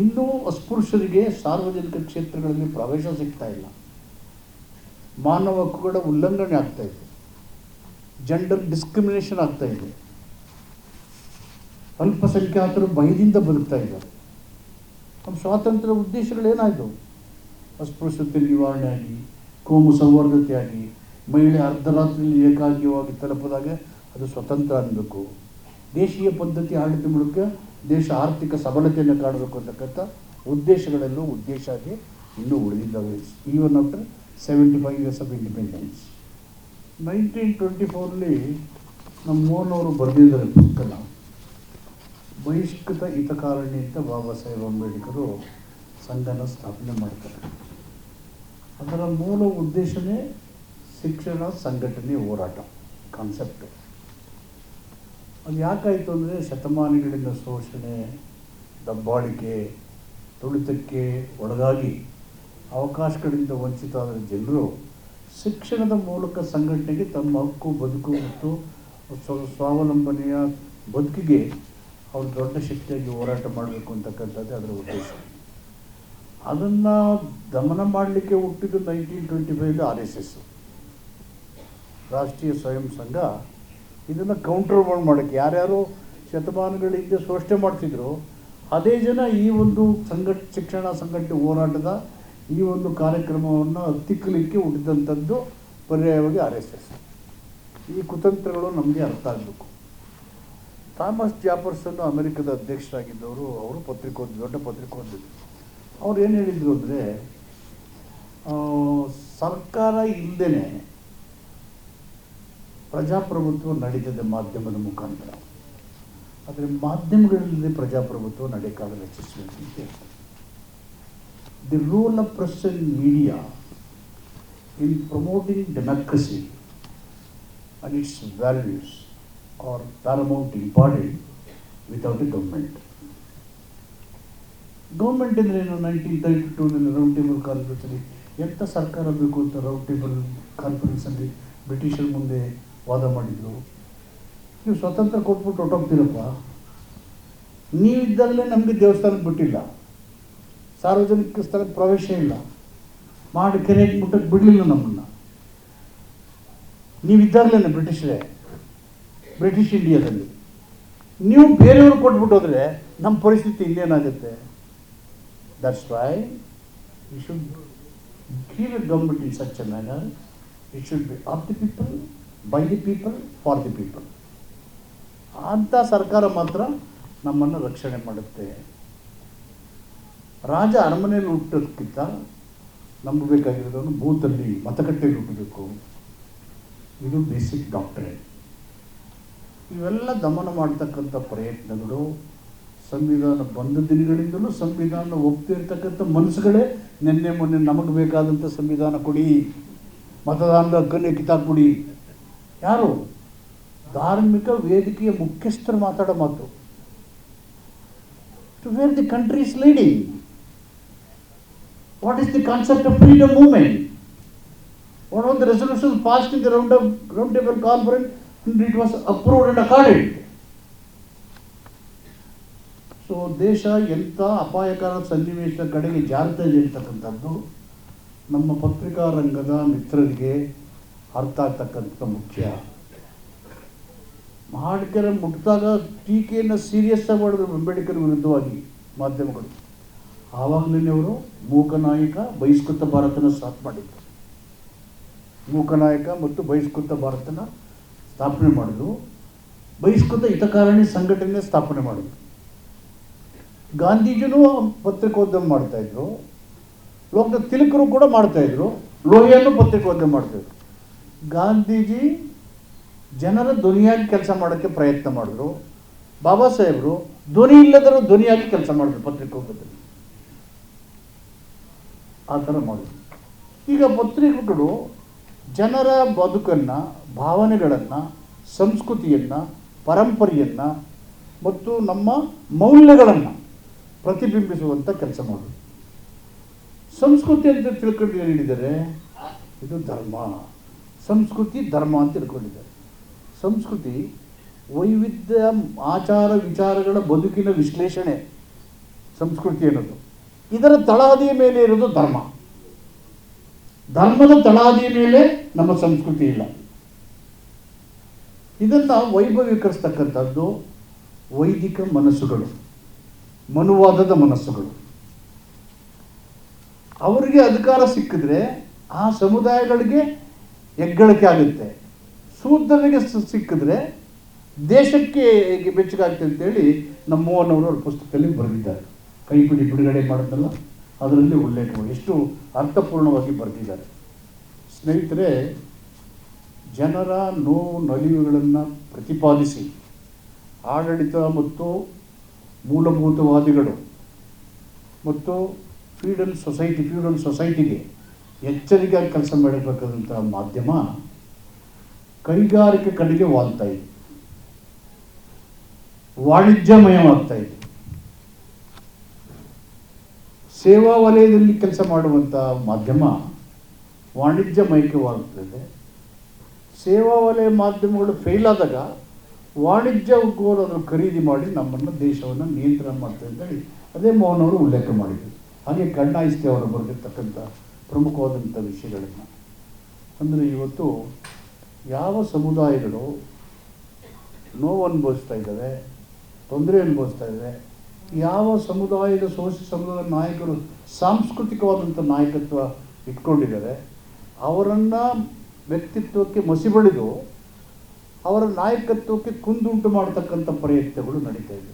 ಇನ್ನೂ ಅಸ್ಪೃಶ್ಯರಿಗೆ ಸಾರ್ವಜನಿಕ ಕ್ಷೇತ್ರಗಳಲ್ಲಿ ಪ್ರವೇಶ ಸಿಗ್ತಾ ಇಲ್ಲ. ಮಾನವ ಹಕ್ಕುಗಳ ಉಲ್ಲಂಘನೆ ಆಗ್ತಾ ಇದೆ. ಜೆಂಡರ್ ಡಿಸ್ಕ್ರಿಮಿನೇಷನ್ ಆಗ್ತಾ ಇದೆ. ಅಲ್ಪಸಂಖ್ಯಾತರು ಭಯದಿಂದ ಬದುಕ್ತಾ ಇದ್ದಾರೆ ನಮ್ಮ ಸ್ವಾತಂತ್ರ್ಯ ಉದ್ದೇಶಗಳೇನಾಯಿತು? ಅಸ್ಪೃಶ್ಯತೆ ನಿವಾರಣೆ ಆಗಿ, ಕೋಮು ಸೌಹಾರ್ದತೆ ಆಗಿ, ಮಹಿಳೆ ಅರ್ಧರಾತ್ರಿಯಲ್ಲಿ ಏಕಾಂಗಿಯಾಗಿ ತಲುಪಿದಾಗ ಅದು ಸ್ವತಂತ್ರ ಅನ್ನಬೇಕು ದೇಶೀಯ ಪದ್ಧತಿ ಆಡಳಿತ ಮೂಲಕ ದೇಶ ಆರ್ಥಿಕ ಸಬಲತೆಯನ್ನು ಕಾಣಬೇಕು ಅಂತಕ್ಕಂಥ ಉದ್ದೇಶಗಳೆಲ್ಲೂ ಉದ್ದೇಶ ಆಗಿ ಇನ್ನೂ ಉಳಿದಿದ್ದಾವೆ. Even after seventy five years of independence nineteen twenty ಫೋರಲ್ಲಿ ನಮ್ಮ ಮೋಹನವರು ಬರೆದಿದ್ದಾರೆ ಪುಸ್ತಕ. ಬಹಿಷ್ಕೃತ ಹಿತಕಾರಣಿ ಅಂತ ಬಾಬಾ ಸಾಹೇಬ್ ಅಂಬೇಡ್ಕರು ಸಂಘನ ಸ್ಥಾಪನೆ ಮಾಡ್ತಾರೆ. ಅದರ ಮೂಲ ಉದ್ದೇಶವೇ ಶಿಕ್ಷಣ, ಸಂಘಟನೆ, ಹೋರಾಟ ಕಾನ್ಸೆಪ್ಟ್ ಅದು ಯಾಕಾಯಿತು ಅಂದರೆ ಶತಮಾನಗಳಿಂದ ಶೋಷಣೆ, ದಬ್ಬಾಳಿಕೆ, ತುಳಿತಕ್ಕೆ ಒಳಗಾಗಿ ಅವಕಾಶಗಳಿಂದ ವಂಚಿತರಾದ ಜನರು ಶಿಕ್ಷಣದ ಮೂಲಕ ಸಂಘಟನೆಗೆ ತಮ್ಮ ಹಕ್ಕು, ಬದುಕು ಮತ್ತು ಸ್ವ- ಸ್ವಾವಲಂಬನೆಯ ಬದುಕಿಗೆ ಅವರು ದೊಡ್ಡ ಶಕ್ತಿಯಾಗಿ ಹೋರಾಟ ಮಾಡಬೇಕು ಅಂತಕ್ಕಂಥದ್ದೇ ಅದರ ಉದ್ದೇಶ. ಅದನ್ನು ದಮನ ಮಾಡಲಿಕ್ಕೆ ಹುಟ್ಟಿದ್ದು nineteen twenty five R S S Rashtriya Swayam Sangh ಇದನ್ನು ಕೌಂಟರ್ ಮಾಡೋಕ್ಕೆ. ಯಾರ್ಯಾರು ಶತಮಾನಗಳ ಹಿಂದೆ ಶೋಷಣೆ ಮಾಡ್ತಿದ್ರು, ಅದೇ ಜನ ಈ ಒಂದು ಸಂಘಟ, ಶಿಕ್ಷಣ ಸಂಘಟನೆ ಹೋರಾಟದ ಈ ಒಂದು ಕಾರ್ಯಕ್ರಮವನ್ನು ಹತ್ತಿಕ್ಕಲಿಕ್ಕೆ ಹುಟ್ಟಿದಂಥದ್ದು ಪರ್ಯಾಯವಾಗಿ ಆರ್ ಎಸ್ ಎಸ್. ಈ ಕುತಂತ್ರಗಳು ನಮಗೆ ಅರ್ಥ ಆಗಬೇಕು. ಥಾಮಸ್ ಜಾಪರ್ಸನ್ನು ಅಮೆರಿಕದ ಅಧ್ಯಕ್ಷರಾಗಿದ್ದವರು, ಅವರು ಪತ್ರಿಕೋದ್ಯ, ದೊಡ್ಡ ಪತ್ರಿಕೋದ್ಯಮಿ ಅವ್ರು ಏನು ಹೇಳಿದರು ಅಂದರೆ ಸರ್ಕಾರ ಇಲ್ಲದೇ ಪ್ರಜಾಪ್ರಭುತ್ವ ನಡೀತದೆ ಮಾಧ್ಯಮದ ಮುಖಾಂತರ. ಆದರೆ ಮಾಧ್ಯಮಗಳಲ್ಲಿ ಪ್ರಜಾಪ್ರಭುತ್ವ ನಡೆಯಕ್ಕಾಗಲ್ಲ ಯಶಸ್ವಿ ಅಂತ ಹೇಳ್ತಾರೆ. The role of press media in promoting democracy and its values are paramount important without a government government ಅಂದರೆ ಏನು? ನೈನ್ಟೀನ್ ತರ್ಟಿ ಟೂನಲ್ಲಿ ರೌಂಡ್ ಟೇಬಲ್ ಕಾನ್ಫರೆನ್ಸಲ್ಲಿ ಎಂಥ ಸರ್ಕಾರ ಬೇಕು ಅಂತ ರೌಂಡ್ ಟೇಬಲ್ ಕಾನ್ಫರೆನ್ಸಲ್ಲಿ ಬ್ರಿಟಿಷರ ಮುಂದೆ ವಾದ ಮಾಡಿದರು. ನೀವು ಸ್ವತಂತ್ರ ಕೊಟ್ಬಿಟ್ಟು ಹೊಟ್ಟೋಗ್ತೀರಪ್ಪ ನೀವಿದ್ದಲ್ಲೇ ನಮಗೆ ದೇವಸ್ಥಾನಕ್ಕೆ ಬಿಟ್ಟಿಲ್ಲ. ಸಾರ್ವಜನಿಕ ಸ್ಥಳಕ್ಕೆ ಪ್ರವೇಶ ಇಲ್ಲ. ಮಾಡಿ ಕೆರೆಗೆ ಮುಟ್ಟಕ್ಕೆ ಬಿಡಲಿಲ್ಲ ನಮ್ಮನ್ನು. ನೀವಿದ್ದಾಗಲೇ ಬ್ರಿಟಿಷರೇ. ಬ್ರಿಟಿಷ್ ಇಂಡಿಯಾದಲ್ಲಿ. ನೀವು ಬೇರೆಯವ್ರು ಕೊಟ್ಬಿಟ್ಟು ಹೋದರೆ ನಮ್ಮ ಪರಿಸ್ಥಿತಿ ಇಲ್ಲೇನಾಗುತ್ತೆ that's why you should a government in such a manner it should be the people by the people for the people ಅಂಥ ಸರ್ಕಾರ ಮಾತ್ರ ನಮ್ಮನ್ನು ರಕ್ಷಣೆ ಮಾಡುತ್ತೆ. ರಾಜ ಅರಮನೆಯಲ್ಲಿ ಹುಟ್ಟೋದಕ್ಕಿಂತ ನಂಬಬೇಕಾಗಿರೋದನ್ನು ಬೇಕಾಗಿರೋದನ್ನು ಬೂತಲ್ಲಿ ಮತಗಟ್ಟೆಯಲ್ಲಿ ಹುಟ್ಟಬೇಕು. ಇದು ಬೇಸಿಕ್ ಡಾಕ್ಟ್ರೇಟ್ ಇವೆಲ್ಲ ದಮನ ಮಾಡ್ತಕ್ಕಂಥ ಪ್ರಯತ್ನಗಳು, ಸಂವಿಧಾನ ಬಂದ ದಿನಗಳಿಂದಲೂ ಸಂವಿಧಾನ ಒಪ್ತಿರ್ತಕ್ಕಂಥ ಮನಸ್ಸುಗಳೇ ನಿನ್ನೆ ಮೊನ್ನೆ ನಮಗೆ ಬೇಕಾದಂಥ ಸಂವಿಧಾನ ಕೊಡಿ, ಮತದಾನದ ಹಕ್ಕನ್ನೇ ಕಿತ್ತಾಕ್ಬಿಡಿ. ಯಾರು? ಧಾರ್ಮಿಕ ವೇದಿಕೆಯ ಮುಖ್ಯಸ್ಥರು ಮಾತಾಡೋ ಮಾತು. To where the country is leading what is the concept of freedom movement what are the resolution passed in the round round table conference it was approved and accorded so ದೇಶ ಎಂಥ ಅಪಾಯಕರ ಸನ್ನಿವೇಶದ ಕಡೆಗೆ ಜಾರ್ತಾ ಇದೆ ಅಂತಕ್ಕಂಥದ್ದು ನಮ್ಮ ಪತ್ರಿಕಾ ರಂಗದ ಮಿತ್ರರಿಗೆ ಅರ್ಥ ಆಗ್ತಕ್ಕಂಥ ಮುಖ್ಯ. ಮಾಡಿಕೆರೆ ಮುಟ್ಟಿದಾಗ ಟೀಕೆಯನ್ನು ಸೀರಿಯಸ್ ಆಗಿ ಮಾಡಿದ್ರು ಅಂಬೇಡ್ಕರ್ ವಿರುದ್ಧವಾಗಿ ಮಾಧ್ಯಮಗಳು. ಆವಾಗಲೇ ಅವರು ಮೂಕನಾಯಕ ಬಹಿಷ್ಕೃತ ಭಾರತನ ಸ್ಟಾರ್ಟ್ ಮಾಡಿದ್ರು. ಮೂಕನಾಯಕ ಮತ್ತು ಬಹಿಷ್ಕೃತ ಭಾರತನ ಸ್ಥಾಪನೆ ಮಾಡಿದ್ರು. ಬಹಿಷ್ಕೃತ ಹಿತಕಾರಣಿ ಸಂಘಟನೆ ಸ್ಥಾಪನೆ ಮಾಡಿದ್ರು. ಗಾಂಧೀಜಿನೂ ಪತ್ರಿಕೋದ್ಯಮ ಮಾಡ್ತಾಯಿದ್ರು ಲೋಕದ ತಿಲಕರು ಕೂಡ ಮಾಡ್ತಾಯಿದ್ರು ಲೋಹಿಯನ್ನು ಪತ್ರಿಕೋದ್ಯಮ ಮಾಡ್ತಾ ಇದ್ರು. ಗಾಂಧೀಜಿ ಜನರ ಧ್ವನಿಯಾಗಿ ಕೆಲಸ ಮಾಡೋಕ್ಕೆ ಪ್ರಯತ್ನ ಮಾಡಿದ್ರು. ಬಾಬಾ ಸಾಹೇಬರು ಧ್ವನಿ ಇಲ್ಲದರೂ ಧ್ವನಿಯಾಗಿ ಕೆಲಸ ಮಾಡಿದ್ರು ಪತ್ರಿಕೋದ್ಯಮದಲ್ಲಿ. ಆ ಥರ ಮಾಡಿದ್ರು. ಈಗ ಪತ್ರಿಕೆಗಳು ಜನರ ಬದುಕನ್ನು, ಭಾವನೆಗಳನ್ನು, ಸಂಸ್ಕೃತಿಯನ್ನು, ಪರಂಪರೆಯನ್ನು ಮತ್ತು ನಮ್ಮ ಮೌಲ್ಯಗಳನ್ನು ಪ್ರತಿಬಿಂಬಿಸುವಂಥ ಕೆಲಸ ಮಾಡೋದು ಸಂಸ್ಕೃತಿ ಅಂತ ತಿಳ್ಕೊಂಡು ಏನು ಹೇಳಿದ್ದಾರೆ? ಇದು ಧರ್ಮ. ಸಂಸ್ಕೃತಿ, ಧರ್ಮ ಅಂತ ತಿಳ್ಕೊಂಡಿದ್ದಾರೆ. ಸಂಸ್ಕೃತಿ ವೈವಿಧ್ಯ, ಆಚಾರ, ವಿಚಾರಗಳ ಬದುಕಿನ ವಿಶ್ಲೇಷಣೆ ಸಂಸ್ಕೃತಿ ಅನ್ನೋದು. ಇದರ ತಳಹದಿಯ ಮೇಲೆ ಇರೋದು ಧರ್ಮ. ಧರ್ಮದ ತಳಹದಿಯ ಮೇಲೆ ನಮ್ಮ ಸಂಸ್ಕೃತಿ ಇಲ್ಲ. ಇದನ್ನ ವೈಭವೀಕರಿಸ್ತಕ್ಕಂಥದ್ದು ವೈದಿಕ ಮನಸ್ಸುಗಳು, ಮನುವಾದದ ಮನಸ್ಸುಗಳು. ಅವರಿಗೆ ಅಧಿಕಾರ ಸಿಕ್ಕಿದ್ರೆ ಆ ಸಮುದಾಯಗಳಿಗೆ ಹೆಗ್ಗಳಿಕೆ ಆಗುತ್ತೆ. ಶೂದ್ರರಿಗೆ ಸಿಕ್ಕಿದ್ರೆ ದೇಶಕ್ಕೆ ಹೇಗೆ ಬೆಚ್ಚಗಾಗ್ತದೆ ಅಂತೇಳಿ ನಮ್ಮ ಮೋಹನವರು ಅವ್ರ ಪುಸ್ತಕದಲ್ಲಿ ಬರೆದಿದ್ದಾರೆ. ಕೈಪಿಡಿ ಬಿಡುಗಡೆ ಮಾಡೋದಲ್ಲ ಅದರಲ್ಲಿ ಉಲ್ಲೇಖ ಎಷ್ಟು ಅರ್ಥಪೂರ್ಣವಾಗಿ ಬರೆದಿದ್ದಾರೆ. ಸ್ನೇಹಿತರೆ, ಜನರ ನೋವು ನಲಿವುಗಳನ್ನು ಪ್ರತಿಪಾದಿಸಿ. ಆಡಳಿತ ಮತ್ತು ಮೂಲಭೂತವಾದಿಗಳು ಮತ್ತು ಫ್ರೀಡಮ್ ಸೊಸೈಟಿ ಫ್ರೀಡಮ್ ಸೊಸೈಟಿಗೆ ಎಚ್ಚರಿಕೆಯಾಗಿ ಕೆಲಸ ಮಾಡಬೇಕಾದಂಥ ಮಾಧ್ಯಮ ಕೈಗಾರಿಕೆ ಕಡೆಗೆ ವಾಲ್ತಾ ಇದೆ. ವಾಣಿಜ್ಯಮಯವಾಗ್ತಾ ಇದೆ. ಸೇವಾ ವಲಯದಲ್ಲಿ ಕೆಲಸ ಮಾಡುವಂಥ ಮಾಧ್ಯಮ ವಾಣಿಜ್ಯಮಯಕವಾಗ್ತದೆ ಸೇವಾ ವಲಯ ಮಾಧ್ಯಮಗಳು ಫೇಲ್ ಆದಾಗ ವಾಣಿಜ್ಯ ಉಗ್ರರು ಅದನ್ನು ಖರೀದಿ ಮಾಡಿ ನಮ್ಮನ್ನು ದೇಶವನ್ನು ನಿಯಂತ್ರಣ ಅಂತ ಅಂತೇಳಿ ಅದೇ ಮೋಹನ್ ಅವರು ಉಲ್ಲೇಖ ಮಾಡಿದರು. ಹಾಗೆ ಕಣ್ಣಾಯಿಸ್ತೆ ಅವರು ಬರೆದಿರ್ತಕ್ಕಂಥ ಪ್ರಮುಖವಾದಂಥ ವಿಷಯಗಳನ್ನು. ಅಂದರೆ ಇವತ್ತು ಯಾವ ಸಮುದಾಯಗಳು ನೋವು ಅನುಭವಿಸ್ತಾ ಇದ್ದಾವೆ, ತೊಂದರೆ ಅನುಭವಿಸ್ತಾ ಇದ್ದಾವೆ, ಯಾವ ಸಮುದಾಯದ ಸೋಷಿ ಸಮುದಾಯದ ನಾಯಕರು ಸಾಂಸ್ಕೃತಿಕವಾದಂಥ ನಾಯಕತ್ವ ಇಟ್ಕೊಂಡಿದ್ದಾರೆ, ಅವರನ್ನು ವ್ಯಕ್ತಿತ್ವಕ್ಕೆ ಮಸಿಬಳಿದು ಅವರ ನಾಯಕತ್ವಕ್ಕೆ ಕುಂದುಂಟು ಮಾಡತಕ್ಕಂಥ ಪ್ರಯತ್ನಗಳು ನಡೀತಾ ಇದೆ.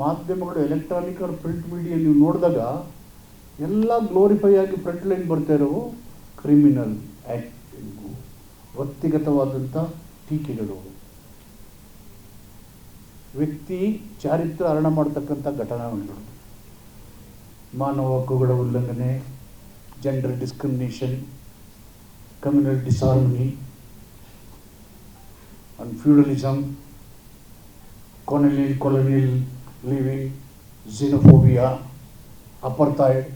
ಮಾಧ್ಯಮಗಳು, ಎಲೆಕ್ಟ್ರಾನಿಕ್ ಆರ್ ಪ್ರಿಂಟ್ ಮೀಡಿಯಾ ನೀವು ನೋಡಿದಾಗ ಎಲ್ಲ ಗ್ಲೋರಿಫೈ ಆಗಿ ಫ್ರಂಟ್ ಲೈನ್ ಬರ್ತಾ ಇರೋವು ಕ್ರಿಮಿನಲ್ ಆ್ಯಕ್ಟಿಂಗು ವ್ಯಕ್ತಿಗತವಾದಂಥ ಟೀಕೆಗಳು. ವ್ಯಕ್ತಿ ಚಾರಿತ್ರ ಹರಣ ಮಾಡ್ತಕ್ಕಂಥ ಘಟನೆಗಳು ಮಾನವ ಹಕ್ಕುಗಳ ಉಲ್ಲಂಘನೆ gender discrimination communal disharmony and feudalism colonial colonial living xenophobia apartheid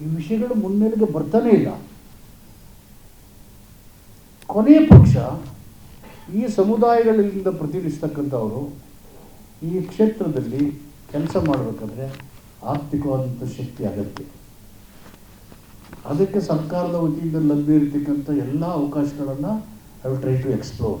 ಈ ವಿಷಯಗಳು ಮುನ್ನೆಲೆಗೆ ಬರ್ತಾನೇ ಇಲ್ಲ. ಕೊನೆಯ ಪಕ್ಷ ಈ ಸಮುದಾಯಗಳಿಂದ ಪ್ರತಿನಿಧಿಸ್ತಕ್ಕಂಥವರು ಈ ಕ್ಷೇತ್ರದಲ್ಲಿ ಕೆಲಸ ಮಾಡಬೇಕಂದ್ರೆ ಆರ್ಥಿಕವಾದಂಥ ಶಕ್ತಿ ಅಗತ್ಯ. ಅದಕ್ಕೆ ಸರ್ಕಾರದ ವತಿಯಿಂದ ಲಭ್ಯ ಇರತಕ್ಕಂಥ ಎಲ್ಲ ಅವಕಾಶಗಳನ್ನು I will try to explore